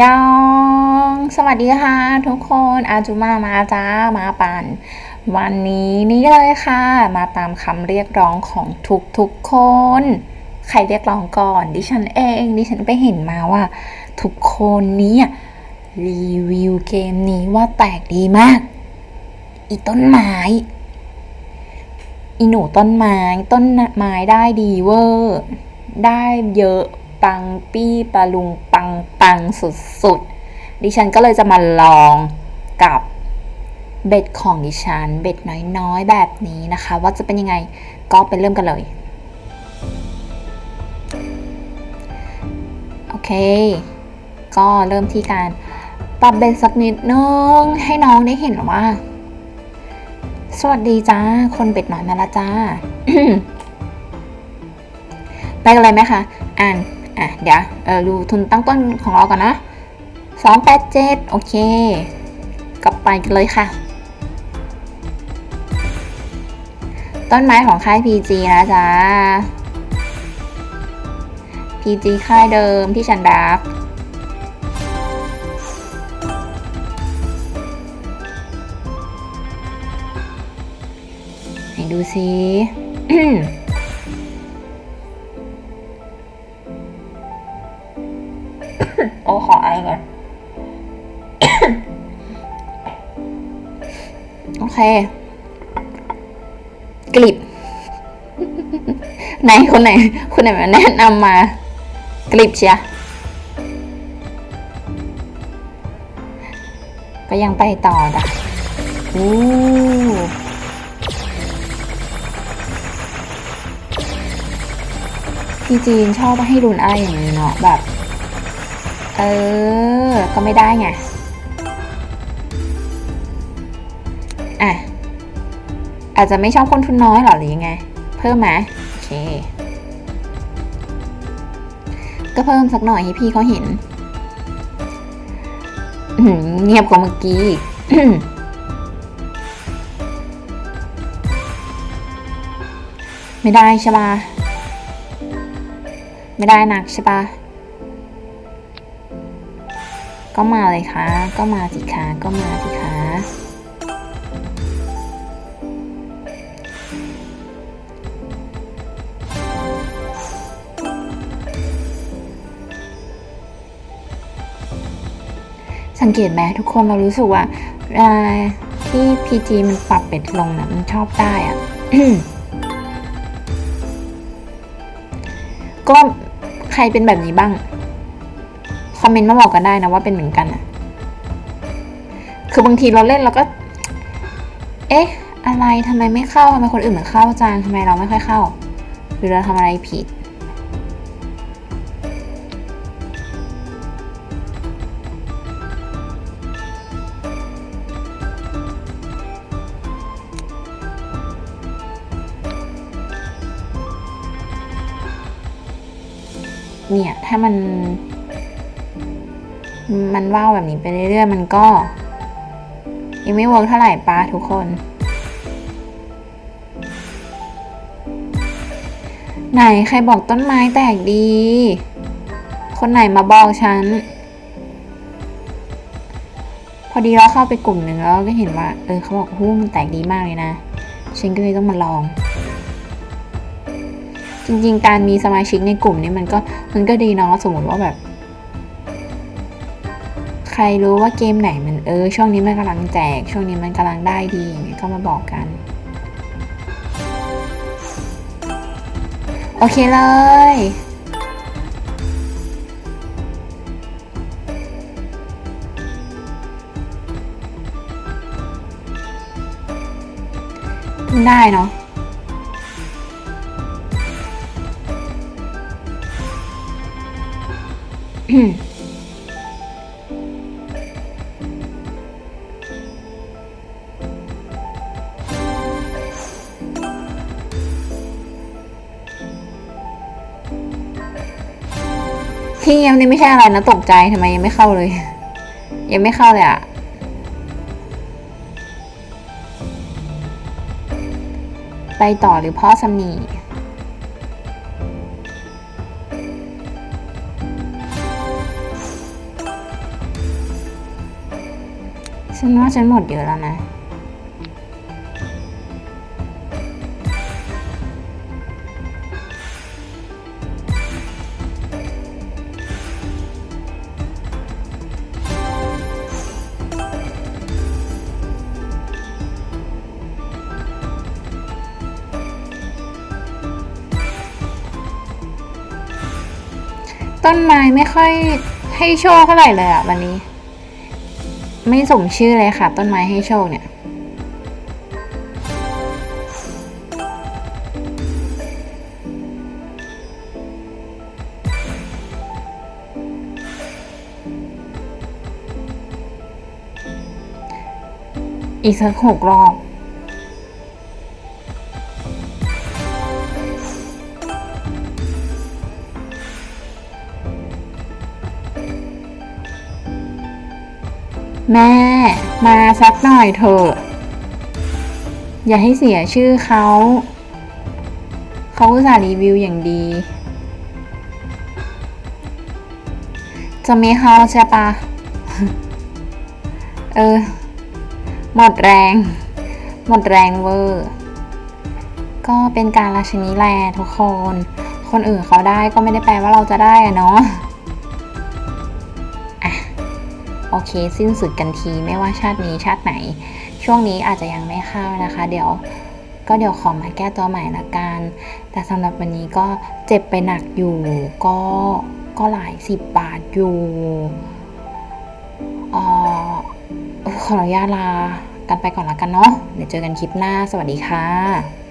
ยอง สวัสดีค่ะทุกคนอาจุมามาจ้ามาปันวันนี้นี่เลยค่ะ มาตามคำเรียกร้องของทุกๆคน ใครเรียกร้องก่อน ดิฉันเองดิฉันไปเห็นมาว่า ทุกคนนี้รีวิวเกมนี้ว่าแตกดีมาก อีต้นไม้อีหนูต้นไม้ต้นไม้ได้ดีเวอร์ ได้เยอะ ปังปี้ปะลุงปังปังสุดๆ ดิฉันก็เลยจะมาลองกับเบ็ดของดิฉัน เบ็ดน้อยๆ แบบนี้นะคะ ว่าจะเป็นยังไงก็ไปเริ่มกันเลย โอเค ก็เริ่มที่การปรับเบ็ดสักนิดนึงให้น้องได้เห็นว่า สวัสดีจ้า คนเบ็ดน้อยมาละจ้าไปกันเลยไหมคะ อ่าน อะเดี๋ยวเออดูทุนตั้งต้นของเราก่อนนะสองแปดเจ็ดโอเค กลับไปกันเลยค่ะ ต้นไม้ของค่าย PG นะจ๊ะ PG ค่ายเดิมที่ฉันรักให้ดูสิ เค กลิบไหนคนไหน คนไหนมาแนะนำมา กลิบเชียก็ยังไปต่อจ้ะอู้พี่จีนชอบให้รุนอะไรอย่างนี้เนาะแบบ เออ ก็ไม่ได้ไง อะ อาจจะไม่ชอบคนทุนน้อยหรอหรือยังไง เพิ่มไหมโอเค ก็เพิ่มสักหน่อยให้พี่เขาเห็นเงียบกว่าเมื่อกี้ไม่ได้ใช่ปะไม่ได้หนักใช่ปะก็มาเลยค่ะ ก็มาสิคะก็มาสิคะ สังเกตไหมทุกคนเรารู้สึกว่าที่ PG มันปรับเป็ดลงนะมันชอบได้อะก็ใครเป็นแบบนี้บ้าง คอมเมนต์มาบอกกันได้นะว่าเป็นเหมือนกันอะคือบางทีเราเล่นเราก็ เอ๊ะ อะไรทำไมไม่เข้าทำไมคนอื่นเหมือนเข้าจังทำไมเราไม่ค่อยเข้า หรือเราทำอะไรผิด เนี่ยถ้ามัน มันว่าวแบบนี้ไปเรื่อยๆ มันก็ ยังไม่เวิร์กเท่าไหร่ป้าทุกคน ไหนใครบอกต้นไม้แตกดี คนไหนมาบอกฉัน พอดีเราเข้าไปกลุ่มหนึ่งแล้วก็เห็นว่า เออเขาบอกหู้มันแตกดีมากเลยนะ ฉันก็เลยต้องมาลอง จริง ๆ การมีสมาชิกในกลุ่มนี้มันก็มันก็ดีเนาะสมมติว่าแบบ ใครรู้ว่าเกมไหนมันเออ ช่วงนี้มันกำลังแจก ช่วงนี้มันกำลังได้ดีอย่างเงี้ยก็มาบอกกัน โอเคเลยได้เนาะ ที่ยังนี่ไม่ใช่อะไรนะตกใจทำไมยังไม่เข้าเลย ยังไม่เข้าเลยอะไปต่อหรือพ่อสำ ฉันว่าฉันหมดเยอะแล้วนะต้นไม้ไม่ค่อยให้โชคเท่าไหร่เลยอะวันนี้ ไม่สมชื่อเลยค่ะ ต้นไม้ให้โชคเนี่ย อีกสักหกรอบ แม่ มาสักหน่อยเถอะ อย่าให้เสียชื่อเขา เขาอุตส่าห์รีวิวอย่างดี จะไม่เข้าใช่ปะ เออ หมดแรง หมดแรงเวอร์ ก็เป็นการราชนีแลทุกคน คนอื่นเขาได้ก็ไม่ได้แปลว่าเราจะได้อะเนาะ โอเค สิ้นสุดกันทีไม่ว่าชาตินี้ชาติไหน ช่วงนี้อาจจะยังไม่เข้านะคะ เดี๋ยวก็เดี๋ยวขอมาแก้ตัวใหม่ละกัน แต่สำหรับวันนี้ก็เจ็บไปหนักอยู่ก็ก็หลายสิบบาทอยู่เออขออนุญาตลากันไปก่อนละกันเนาะเดี๋ยวเจอกันคลิปหน้าสวัสดีค่ะ